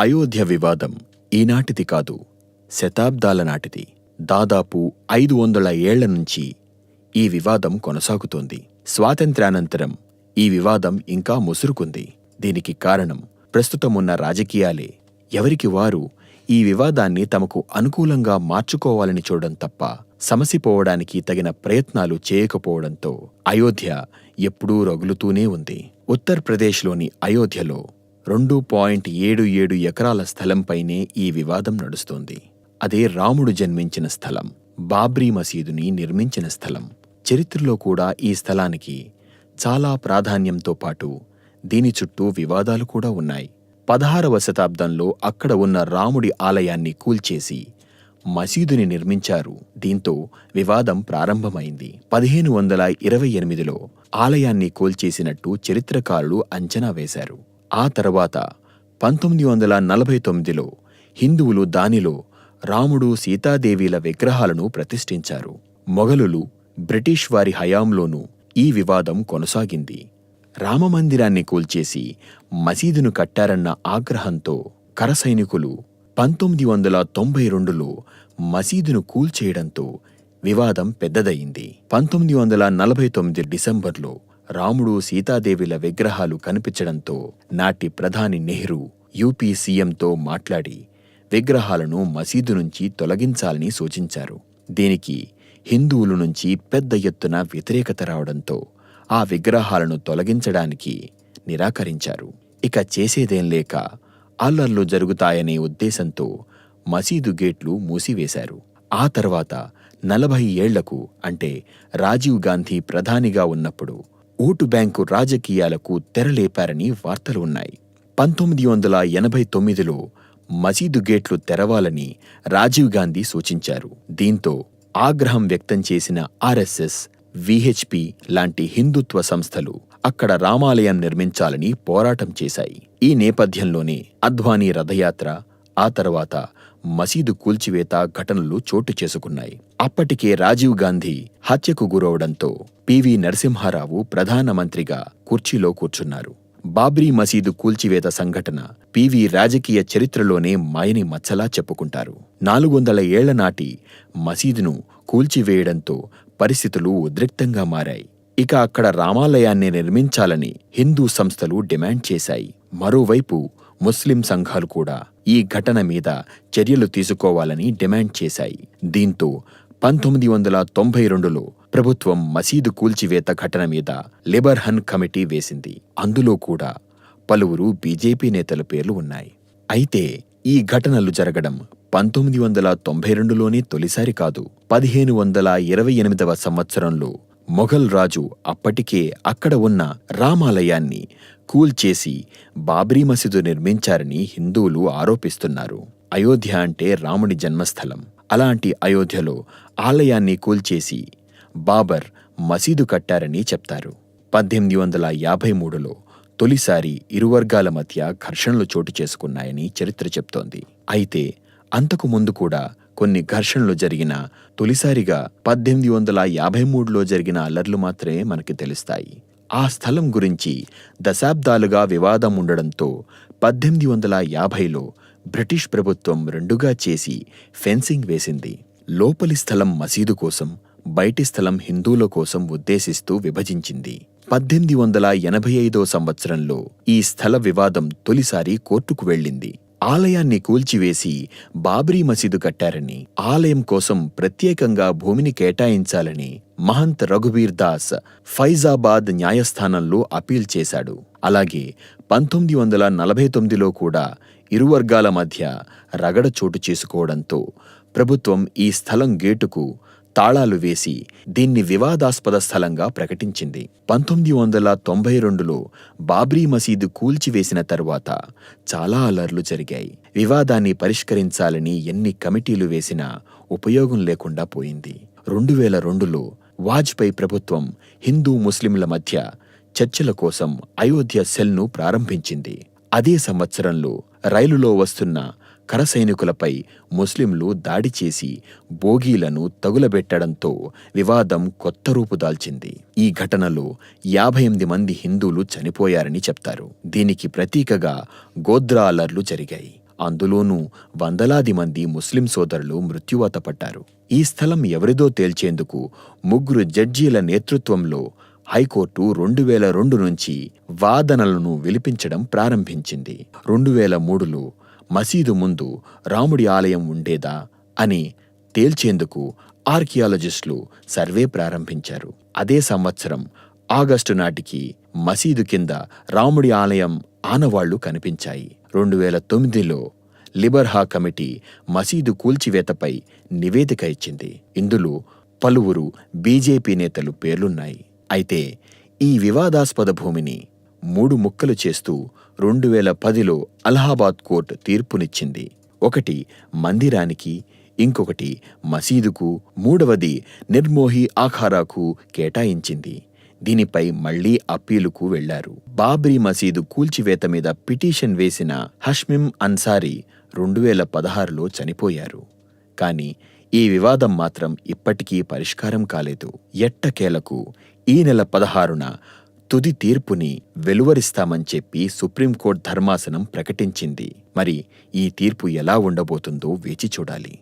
అయోధ్య వివాదం ఈనాటిది కాదు. శతాబ్దాల నాటిది. దాదాపు ఐదు వందల ఏళ్ళ నుంచి ఈ వివాదం కొనసాగుతోంది. స్వాతంత్ర్యానంతరం ఈ వివాదం ఇంకా ముసురుకుంది. దీనికి కారణం ప్రస్తుతమున్న రాజకీయాలే. ఎవరికి వారు ఈ వివాదాన్ని తమకు అనుకూలంగా మార్చుకోవాలని చూడడం తప్ప సమసిపోవడానికి తగిన ప్రయత్నాలు చేయకపోవడంతో అయోధ్య ఎప్పుడూ రగులుతూనే ఉంది. ఉత్తరప్రదేశ్లోని అయోధ్యలో రెండు పాయింట్ ఏడు ఏడు ఎకరాల స్థలంపైనే ఈ వివాదం నడుస్తోంది. అదే రాముడు జన్మించిన స్థలం బాబ్రీ మసీదుని నిర్మించిన స్థలం. చరిత్రలో కూడా ఈ స్థలానికి చాలా ప్రాధాన్యంతో పాటు దీని చుట్టూ వివాదాలు కూడా ఉన్నాయి. పదహారవ శతాబ్దంలో అక్కడ ఉన్న రాముడి ఆలయాన్ని కూల్చేసి మసీదుని నిర్మించారు. దీంతో వివాదం ప్రారంభమైంది. పదిహేను వందల ఇరవై ఎనిమిదిలో ఆలయాన్ని కూల్చేసినట్టు చరిత్రకారులు అంచనా వేశారు. ఆ తర్వాత పంతొమ్మిది వందల నలభై తొమ్మిదిలో హిందువులు దానిలో రాముడు సీతాదేవిల విగ్రహాలను ప్రతిష్ఠించారు. మొఘలులు బ్రిటిష్ వారి హయాంలోనూ ఈ వివాదం కొనసాగింది. రామమందిరాన్ని కూల్చేసి మసీదును కట్టారన్న ఆగ్రహంతో కరసైనికులు పంతొమ్మిది వందల తొంభై రెండులో మసీదును కూల్చేయడంతో వివాదం పెద్దదయింది పంతొమ్మిది వందల నలభై తొమ్మిది డిసెంబర్లో రాముడు సీతాదేవిల విగ్రహాలు కనిపించడంతో నాటి ప్రధాని నెహ్రూ యూపీ సీఎంతో మాట్లాడి విగ్రహాలను మసీదు నుంచి తొలగించాలని సూచించారు. దీనికి హిందువుల నుంచి పెద్ద ఎత్తున వ్యతిరేకత రావడంతో ఆ విగ్రహాలను తొలగించడానికి నిరాకరించారు. ఇక చేసేదేం లేక అల్లర్లు జరుగుతాయనే ఉద్దేశంతో మసీదు గేట్లు మూసివేశారు. ఆ తర్వాత నలభై ఏళ్ళకు అంటే రాజీవ్ గాంధీ ప్రధానిగా ఉన్నప్పుడు ఓటు బ్యాంకు రాజకీయాలకు తెరలేపారని వార్తలు ఉన్నాయి. పంతొమ్మిది వందల ఎనభై తొమ్మిదిలో మసీదు గేట్లు తెరవాలని రాజీవ్ గాంధీ సూచించారు. దీంతో ఆగ్రహం వ్యక్తం చేసిన ఆర్ఎస్ఎస్ విహెచ్పి లాంటి హిందుత్వ సంస్థలు అక్కడ రామాలయం నిర్మించాలని పోరాటం చేశాయి. ఈ నేపథ్యంలోనే అద్వానీ రథయాత్ర ఆ తర్వాత మసీదు కూల్చివేత ఘటనలు చోటు చేసుకున్నాయి. అప్పటికే రాజీవ్ గాంధీ హత్యకు గురవడంతో పివి నరసింహారావు ప్రధానమంత్రిగా కుర్చీలో కూర్చున్నారు. బాబ్రీ మసీదు కూల్చివేత సంఘటన పివి రాజకీయ చరిత్రలోనే మాయని మచ్చలా చెప్పుకుంటారు. నాలుగు వందల ఏళ్ళ నాటి మసీదును కూల్చివేయడంతో పరిస్థితులు ఉద్రిక్తంగా మారాయి. ఇక అక్కడ రామాలయాన్ని నిర్మించాలని హిందూ సంస్థలు డిమాండ్ చేశాయి. మరోవైపు ముస్లిం సంఘాలు కూడా ఈ ఘటన మీద చర్యలు తీసుకోవాలని డిమాండ్ చేశాయి. దీంతో పంతొమ్మిది వందల తొంభై రెండులో ప్రభుత్వం మసీదు కూల్చివేత ఘటన మీద లిబర్హన్ కమిటీ వేసింది. అందులో కూడా పలువురు బీజేపీ నేతల పేర్లు ఉన్నాయి. అయితే ఈ ఘటనలు జరగడం పంతొమ్మిది వందల తొంభై రెండులోనే తొలిసారి కాదు పదిహేను వందల ఇరవై ఎనిమిదవ సంవత్సరంలో మొఘల్ రాజు అప్పటికే అక్కడ ఉన్న రామాలయాన్ని కూల్చేసి బాబ్రీ మసీదు నిర్మించారని హిందువులు ఆరోపిస్తున్నారు. అయోధ్య అంటే రాముడి జన్మస్థలం. అలాంటి అయోధ్యలో ఆలయాన్ని కూల్చేసి బాబర్ మసీదు కట్టారని చెప్తారు. పద్దెనిమిది వందల యాభై మూడులో తొలిసారి ఇరు వర్గాల మధ్య ఘర్షణలు చోటు చేసుకున్నాయని చరిత్ర చెప్తోంది. అయితే అంతకు ముందు కూడా కొన్ని ఘర్షణలు జరిగిన తొలిసారిగా పద్దెనిమిది వందల యాభై మూడులో జరిగిన అల్లర్లు మాత్రమే మనకి తెలుస్తాయి. ఆ స్థలం గురించి దశాబ్దాలుగా వివాదం ఉండడంతో పద్దెనిమిది వందల యాభైలో బ్రిటిష్ ప్రభుత్వం రెండుగా చేసి ఫెన్సింగ్ వేసింది. లోపలి స్థలం మసీదు కోసం బయటి స్థలం హిందువుల కోసం ఉద్దేశిస్తూ విభజించింది. పద్దెనిమిది వందల ఎనభై ఐదో సంవత్సరంలో ఈ స్థల వివాదం తొలిసారి కోర్టుకు వెళ్ళింది. ఆలయాన్ని కూల్చివేసి బాబ్రీ మసీదు కట్టారని ఆలయం కోసం ప్రత్యేకంగా భూమిని కేటాయించాలని మహంత్ రఘుబీర్ దాస్ ఫైజాబాద్ న్యాయస్థానంలో అపీల్ చేశాడు. అలాగే పంతొమ్మిది వందల నలభై తొమ్మిదిలో కూడా ఇరు వర్గాల మధ్య రగడ చోటు చేసుకోవడంతో ప్రభుత్వం ఈ స్థలం గేటుకు తాళాలు వేసి దీన్ని వివాదాస్పద స్థలంగా ప్రకటించింది. పంతొమ్మిది వందల తొంభై రెండులో బాబ్రీ మసీదు కూల్చివేసిన తరువాత చాలా అలర్లు జరిగాయి. వివాదాన్ని పరిష్కరించాలని ఎన్ని కమిటీలు వేసినా ఉపయోగం లేకుండా పోయింది. రెండు వేల రెండులో వాజ్పేయి ప్రభుత్వం హిందూ ముస్లింల మధ్య చర్చల కోసం అయోధ్య సెల్ను ప్రారంభించింది. అదే సంవత్సరంలో రైలులో వస్తున్న కర సైనికులపై ముస్లింలు దాడి చేసి బోగీలను తగులబెట్టడంతో వివాదం కొత్త రూపు దాల్చింది. ఈ ఘటనలో యాభై ఎనిమిది మంది హిందువులు చనిపోయారని చెప్తారు. దీనికి ప్రతీకగా గోద్రా అలర్లు జరిగాయి. అందులోనూ వందలాది మంది ముస్లిం సోదరులు మృత్యువాత పడ్డారు. ఈ స్థలం ఎవరిదో తేల్చేందుకు ముగ్గురు జడ్జీల నేతృత్వంలో హైకోర్టు రెండు వేల రెండు నుంచి వాదనలను విలిపించడం ప్రారంభించింది. రెండు వేల మూడులో మసీదు ముందు రాముడి ఆలయం ఉండేదా అని తేల్చేందుకు ఆర్కియాలజిస్టులు సర్వే ప్రారంభించారు. అదే సంవత్సరం ఆగస్టు నాటికి మసీదు కింద రాముడి ఆలయం ఆనవాళ్ళు కనిపించాయి. రెండు వేల తొమ్మిదిలో లిబర్హా కమిటీ మసీదు కూల్చివేతపై నివేదిక ఇచ్చింది. ఇందులో పలువురు బీజేపీ నేతలు పేర్లున్నాయి. అయితే ఈ వివాదాస్పద భూమిని మూడు ముక్కలు చేస్తూ రెండు వేల పదిలో అలహాబాద్ కోర్టు తీర్పునిచ్చింది. ఒకటి మందిరానికి ఇంకొకటి మసీదుకు మూడవది నిర్మోహి ఆఖారాకు కేటాయించింది. దీనిపై మళ్ళీ అప్పీలుకు వెళ్ళారు బాబ్రీ మసీదు కూల్చివేత మీద పిటిషన్ వేసిన హష్మిం అన్సారీ రెండు వేల పదహారులో చనిపోయారు. కాని ఈ వివాదం మాత్రం ఇప్పటికీ పరిష్కారం కాలేదు. ఎట్టకేలకు ఈ నెల పదహారున తుది తీర్పుని వెలువరిస్తామని చెప్పి సుప్రీంకోర్టు ధర్మాసనం ప్రకటించింది. మరి ఈ తీర్పు ఎలా ఉండబోతుందో వేచి చూడాలి.